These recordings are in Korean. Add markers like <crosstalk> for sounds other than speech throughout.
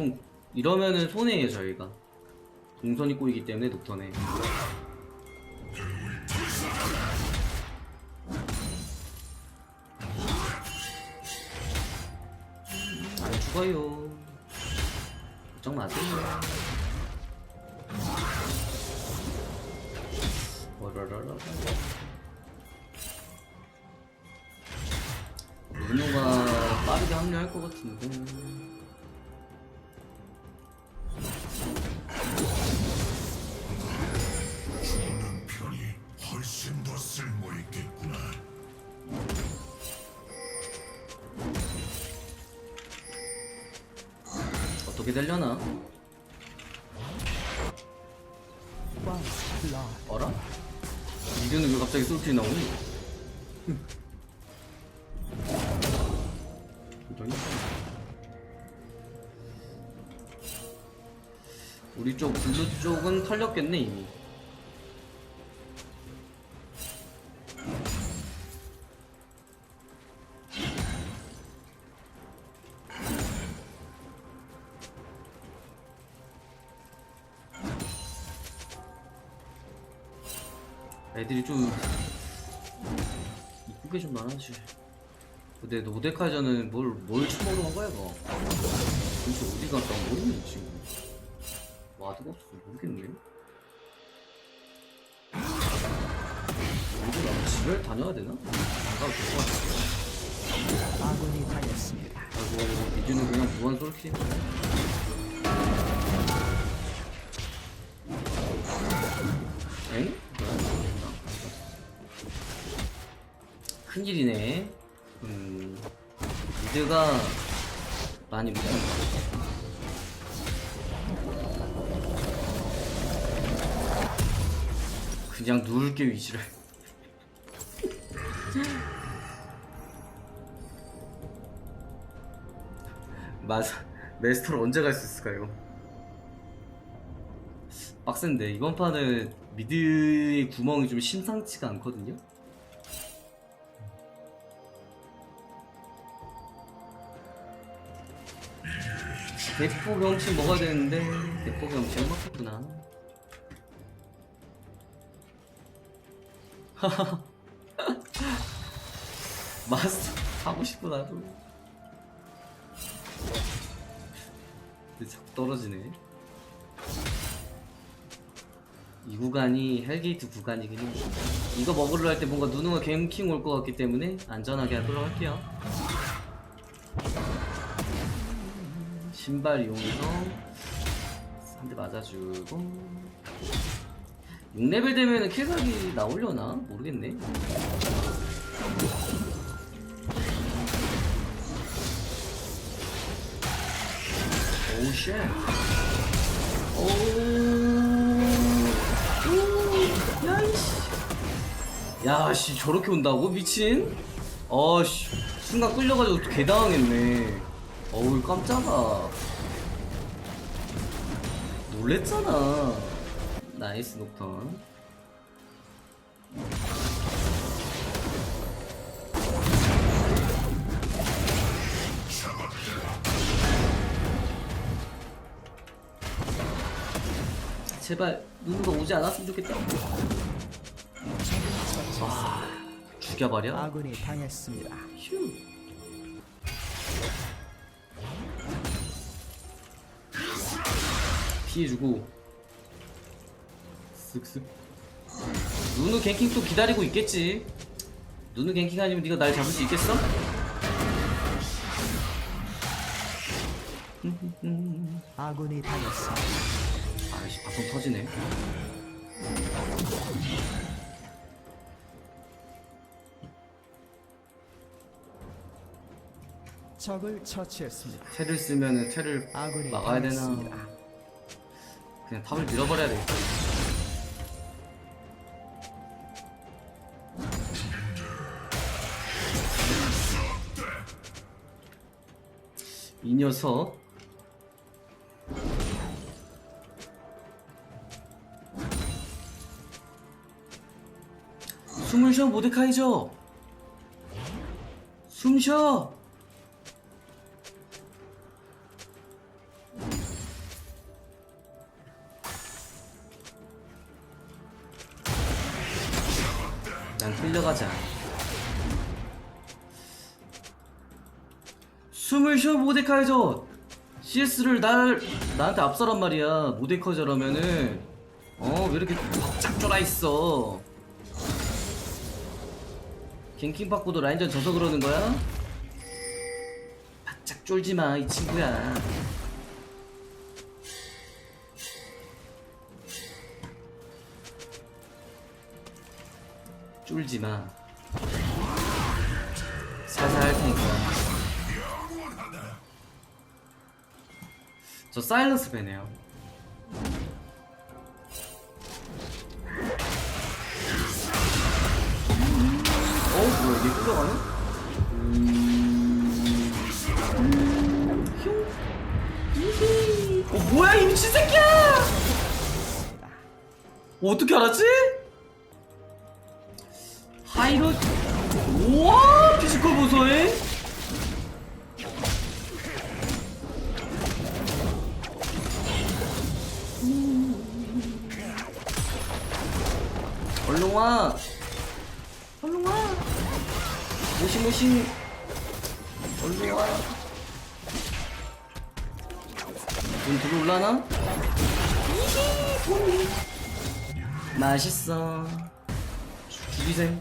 녹통 이러면은 손해예요 저희가. 동선이 꼬이기 때문에 녹턴에. 안 죽어요. 걱정 마세요. 어라라라. 은호가 빠르게 합류할 것 같은데. 어떻게 되려나? 어라? 이제는 왜 갑자기 솔킬이 나오니? 우리 쪽 블루 쪽은 털렸겠네 이미. 애들이 좀 이쁘게 좀 나눠지. 근데 노데카전은 뭘, 뭘 처먹으러 간 거야, 이거? 도대체 어디 갔다 모르겠네, 지금. 와드가 없어서 모르겠네. 이거 나도 집에 다녀야 되나? 안 가도 될것 같아. 아군이 당했습니다. 아이고, 이제는 그냥 무한 솔킬. 큰일이네. 음, 미드가 많이 못한 것 같아. 그냥 누울게 위치를. 맞아. 메스터를 언제 갈 수 있을까요? 빡센데 이번 판은 미드의 구멍이 좀 심상치가 않거든요. 대포 병치 먹어야 되는데 대포 병치 못 먹겠구나. <laughs> 마스터 하고 싶어 나도. 근데 자꾸 떨어지네. 이 구간이 헬게이트 구간이긴 해. 이거 먹으러 할 때 뭔가 누누가 갱킹 올 것 같기 때문에 안전하게 하도록 할게요. 신발 이용해서 한 대 맞아주고 6레벨 되면 킬각이 나오려나? 모르겠네. 오우 쉣. 오. 오. 야이씨. 야씨 저렇게 온다고 미친? 어씨 순간 끌려가지고 개 당황했네. 어우 깜짝아. 놀랬잖아. 나이스 녹턴. 제발 누누가 오지 않았으면 좋겠다. 와 죽여버려. 아군이 당했습니다. 휴. 피해주고 쓱쓱 누누 갱킹 또 기다리고 있겠지 누누 갱킹 아니면 네가 날 잡을 수 있겠어? 아군이 당했습니다. 아이씨 바통 터지네 적을 처치했습니다. 테를 쓰면은 테를 아군이 막아야 되나 당했습니다. 그냥 탑을 밀어버려야 되겠다. 이 녀석. 숨을 쉬어 모데카이저. 숨 쉬어 숨을 쉬어 모데카이저 CS를 날 나한테 앞서란 말이야 모데카이저라면은 어 왜 이렇게 쫙 쫄아 있어 갱킹 받고도 라인전 져서 그러는 거야? 바짝 쫄지 마, 이 친구야. 쫄지 마. 저 사일런스 배네요. 어? 뭐야 이게 끌려가네? 음... 어 뭐야 이 미친 새끼야! 어, 어떻게 알았지? 얼른 와 얼른 와 모시 모시 얼른 와. 돈 들어 올라나? 맛있어. 죽이생.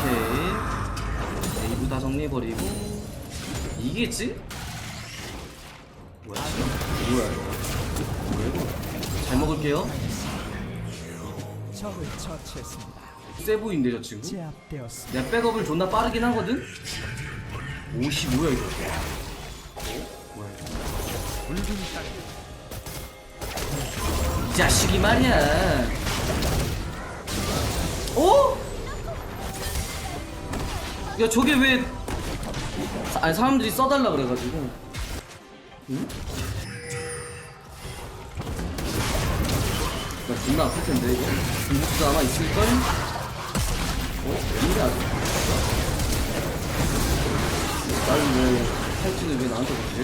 오케이. 네이브 다 정리해버리고. 이게지? 뭐야? 뭐야 이거? 뭐야 이거? 잘 먹을게요. 적을 처치했습니다. 세 보이는데 저 친구? 제압되었습니다. 내가 백업을 존나 빠르긴 하거든? 옷이 뭐야 이거 뭐야 이 자식이 말이야 어? 야 저게 왜 사- 아니 사람들이 써달라 그래가지고 응? 존나 아플 텐데 이거 중국도 아마 있을걸? 어? 이게 아직 나는 왜 팔찌는 왜 나한테 그러지?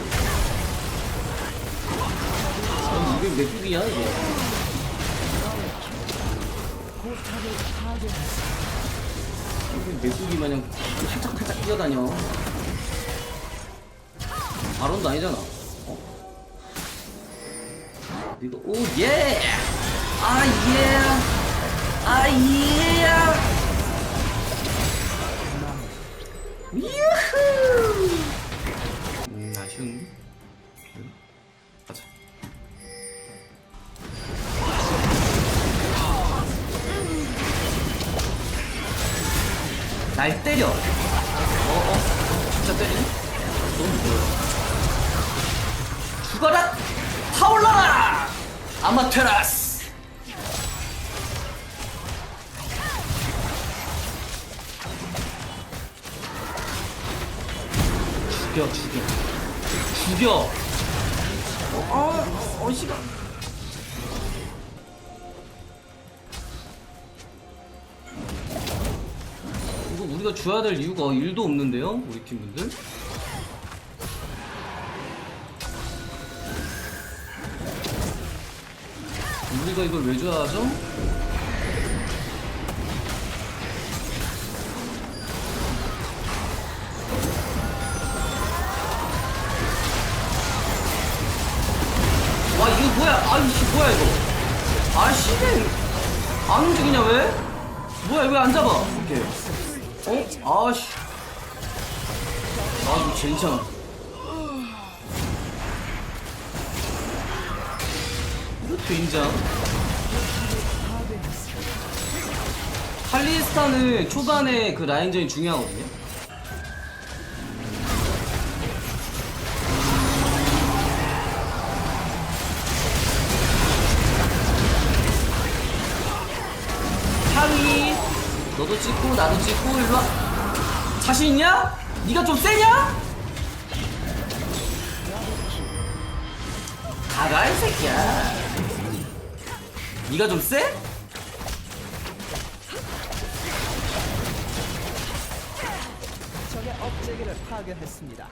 아니 이게 메뚜기야 이게 이게 메뚜기 마냥 탈착탈착 뛰어다녀 바론도 아니잖아 어? 이거 오예 아 예 아 예 유후 음 아쉬운데 응? 가자. 날 때려. 어 어. 진짜 때리니? 넌 뭐야 죽어라! 타올라라! 아마테라스 죽여 죽여. 죽여. 어, 어, 어 싫어 이거 우리가 줘야 될 이유가 1도 없는데요 우리 팀분들? 우리가 이걸 왜 줘야 하죠? 뭐야? 아이씨 뭐야 이거? 아씨는 안 움직이냐 왜? 뭐야 왜 안 잡아? 이렇게 어? 아씨. 아 이거 젠장. 이거 된장 칼리스타는 초반에 그 라인전이 중요하거든요 찍고 나도 찍고 일로 와 자신 있냐? 네가 좀 세냐? 다가 이 새끼야 네가 좀 세? 적의 업체기를 파괴했습니다.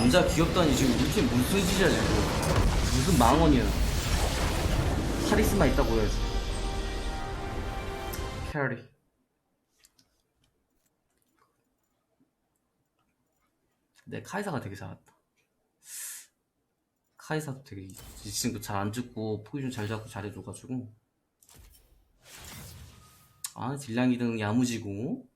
남자 귀엽다니 지금 팀 무슨 짓이야 지금 무슨 망언이야. 카리스마 있다 보여야지. 캐리. 내 카이사가 되게 잘했다. 카이사도 되게 이 친구 잘 안 죽고 포지션 잘 잡고 잘해줘가지고. 아 딜량 2등 야무지고